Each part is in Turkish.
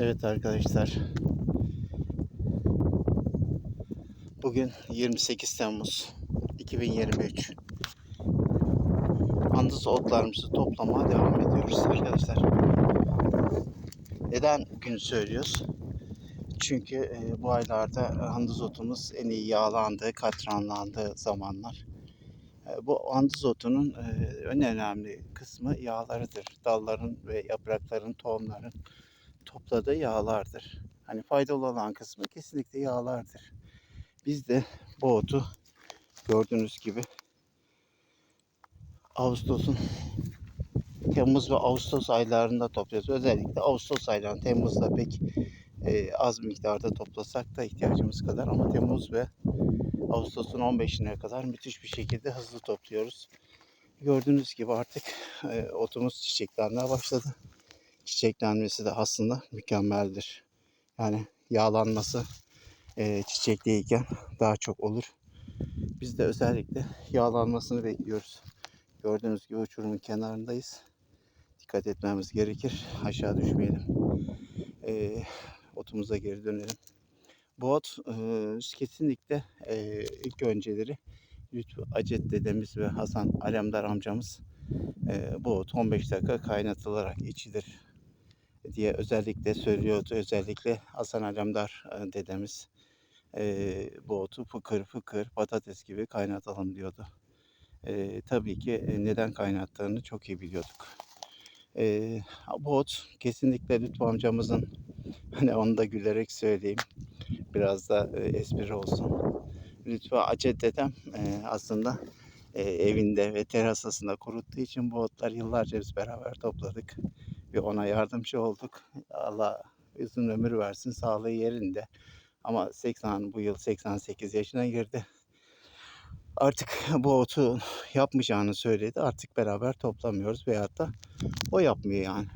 Evet arkadaşlar. Bugün 28 Temmuz 2023. Andız otlarımızı toplamaya devam ediyoruz arkadaşlar. Neden gün söylüyoruz? Çünkü e, bu aylarda andız otumuz en iyi yağlandığı, katranlandığı zamanlar. E, bu andız otunun e, en önemli kısmı yağlarıdır. Dalların ve yaprakların, tohumların topladığı yağlardır. Hani faydalı olan kısmı kesinlikle yağlardır. Biz de bu otu gördüğünüz gibi Ağustos'un Temmuz ve Ağustos aylarında topluyoruz. Özellikle Ağustos aylarında Temmuz'da pek e, az miktarda toplasak da ihtiyacımız kadar ama Temmuz ve Ağustos'un 15'ine kadar müthiş bir şekilde hızlı topluyoruz. Gördüğünüz gibi artık e, otumuz çiçeklenmeye başladı. Çiçeklenmesi de aslında mükemmeldir. Yani yağlanması e, çiçekliyken daha çok olur. Biz de özellikle yağlanmasını bekliyoruz. Gördüğünüz gibi uçurumun kenarındayız. Dikkat etmemiz gerekir. Aşağı düşmeyelim. E, otumuza geri dönelim. Bu ot e, kesinlikle e, ilk önceleri Lütfü Acet dedemiz ve Hasan Alemdar amcamız e, bu ot 15 dakika kaynatılarak içilir diye özellikle söylüyordu. Özellikle Hasan Alemdar dedemiz e, bu otu fıkır fıkır patates gibi kaynatalım diyordu. E, tabii ki neden kaynattığını çok iyi biliyorduk. E, bu ot kesinlikle Lütfü amcamızın hani onu da gülerek söyleyeyim. Biraz da e, espri olsun. Lütfü Acet dedem e, aslında e, evinde ve terasasında kuruttuğu için bu otlar yıllarca biz beraber topladık ve ona yardımcı olduk. Allah uzun ömür versin, sağlığı yerinde. Ama 80 bu yıl 88 yaşına girdi. Artık bu otu yapmayacağını söyledi. Artık beraber toplamıyoruz veyahut da o yapmıyor yani.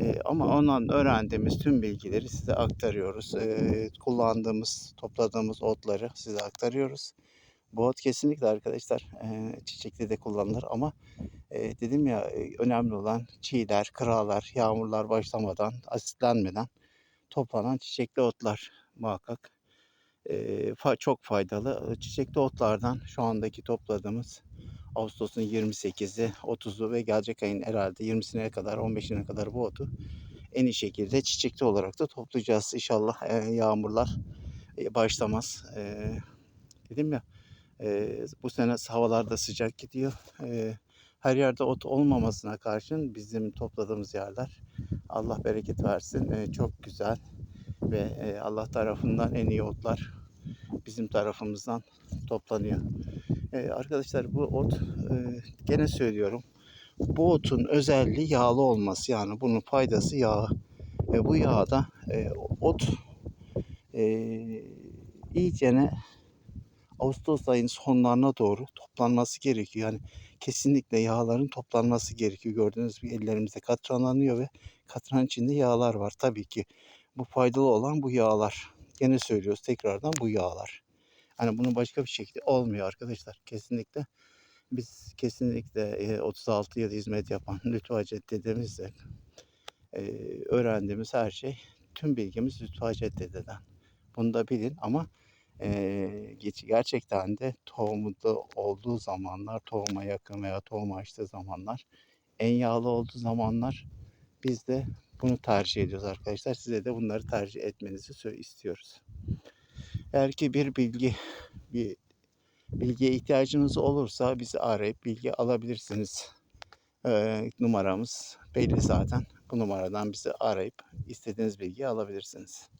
Ee, ama ondan öğrendiğimiz tüm bilgileri size aktarıyoruz. Ee, kullandığımız, topladığımız otları size aktarıyoruz. Ot kesinlikle arkadaşlar e, çiçekli de kullanılır ama dedim ya önemli olan çiğler, kıralar, yağmurlar başlamadan, asitlenmeden toplanan çiçekli otlar muhakkak çok faydalı. Çiçekli otlardan şu andaki topladığımız Ağustos'un 28'i, 30'u ve gelecek ayın herhalde 20'sine kadar, 15'ine kadar bu otu en iyi şekilde çiçekli olarak da toplayacağız. İnşallah yağmurlar başlamaz. Dedim ya bu sene havalar da sıcak gidiyor. E, her yerde ot olmamasına karşın bizim topladığımız yerler Allah bereket versin e, çok güzel ve e, Allah tarafından en iyi otlar bizim tarafımızdan toplanıyor. E, arkadaşlar bu ot e, gene söylüyorum bu otun özelliği yağlı olması yani bunun faydası yağ. E, bu yağda e, ot e, iyicene Ağustos ayının sonlarına doğru toplanması gerekiyor. Yani kesinlikle yağların toplanması gerekiyor. Gördüğünüz gibi ellerimizde katranlanıyor ve katran içinde yağlar var. Tabii ki bu faydalı olan bu yağlar. Gene söylüyoruz tekrardan bu yağlar. Hani bunun başka bir şekilde olmuyor arkadaşlar. Kesinlikle biz kesinlikle e, 36 yıl hizmet yapan Lütfü Hacet dedemizle e, öğrendiğimiz her şey tüm bilgimiz Lütfü Hacet dededen. Bunu da bilin ama e, gerçekten de tohumda olduğu zamanlar, tohuma yakın veya tohum açtığı zamanlar, en yağlı olduğu zamanlar biz de bunu tercih ediyoruz arkadaşlar. Size de bunları tercih etmenizi istiyoruz. Eğer ki bir bilgi, bir bilgiye ihtiyacınız olursa bizi arayıp bilgi alabilirsiniz. Ee, numaramız belli zaten. Bu numaradan bizi arayıp istediğiniz bilgiyi alabilirsiniz.